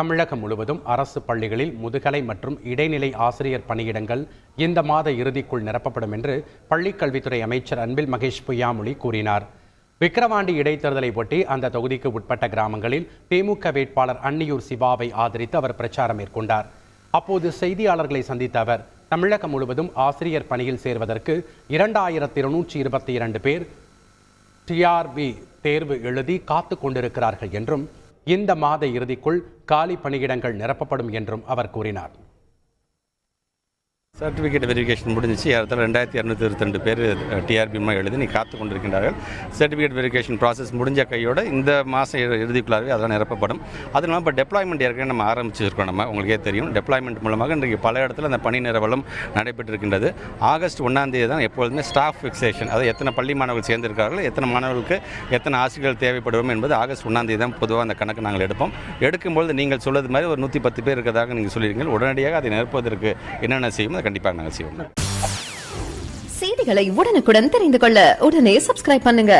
தமிழகம் முழுவதும் அரசு பள்ளிகளில் முதுகலை மற்றும் இடைநிலை ஆசிரியர் பணியிடங்கள் இந்த மாத இறுதிக்குள் நிரப்பப்படும் என்று பள்ளிக்கல்வித்துறை அமைச்சர் அன்பில் மகேஷ் பொய்யாமொழி கூறினார். விக்கிரவாண்டி இடைத்தேர்தலை ஒட்டி அந்த தொகுதிக்கு உட்பட்ட கிராமங்களில் திமுக வேட்பாளர் அன்னியூர் சிவாவை ஆதரித்து அவர் பிரச்சாரம் மேற்கொண்டார். அப்போது செய்தியாளர்களை சந்தித்த அவர் தமிழகம் முழுவதும் ஆசிரியர் பணியில் சேர்வதற்கு இரண்டாயிரத்தி இருநூற்றி இருபத்தி இரண்டு பேர் டிஆர்பி தேர்வு எழுதி காத்து கொண்டிருக்கிறார்கள் என்றும் இந்த மாத இறுதிக்குள் காலி பணியிடங்கள் நிரப்பப்படும் என்றும் அவர் கூறினார். சர்டிஃபிகேட் வெரிஃபிகேஷன் முடிஞ்சிச்சு. ஏறத்தாழ ரெண்டாயிரத்தி இரநூத்தி இருபத்தி பேர் டிஆர்பி எழுதி நீ காத்து கொண்டிருக்கின்றார்கள். சர்டிஃபிகேட் வெரிஃபிகேஷன் ப்ராசஸ் முடிஞ்ச கையோட இந்த மாதம் இறுதிக்குள்ளாகவே அதெல்லாம் நிரப்பப்படும். அது இல்லாமல் இப்போ டெப்ளாய்மெண்ட் ஏற்கனவே நம்ம ஆரம்பிச்சிருக்கோம் நம்ம. உங்களுக்கே தெரியும். டெப்ளாய்மெண்ட் மூலமாக இன்றைக்கு பல இடத்துல அந்த பணி நிரவலும் நடைபெற்றிருக்கின்றது. ஆகஸ்ட் ஒன்றாம் தேதி தான் எப்பொழுதுமே ஸ்டாஃப் ஃபிக்ஸேஷன் அதாவது எத்தனை பள்ளி மாணவர்கள் சேர்ந்திருக்கார்கள் எத்தனை மாணவர்களுக்கு எத்தனை ஆசிரியர்கள் தேவைப்படுவோம் என்பது ஆகஸ்ட் ஒன்றாம் தேதி தான் பொதுவாக அந்த கணக்கு நாங்கள் எடுப்போம். எடுக்கும்பொழுது நீங்கள் சொல்வது மாதிரி ஒரு நூற்றி பத்து பேர் இருக்கிறதாக நீங்கள் சொல்லியிருக்கீங்க. உடனடியாக அதை நிரப்புவதற்கு என்னென்ன செய்யும்? அதை கண்டிப்பாக நாங்கள் செய்வோம். செய்திகளை உடனுக்குடன் தெரிந்து கொள்ள உடனே சப்ஸ்கிரைப் பண்ணுங்க.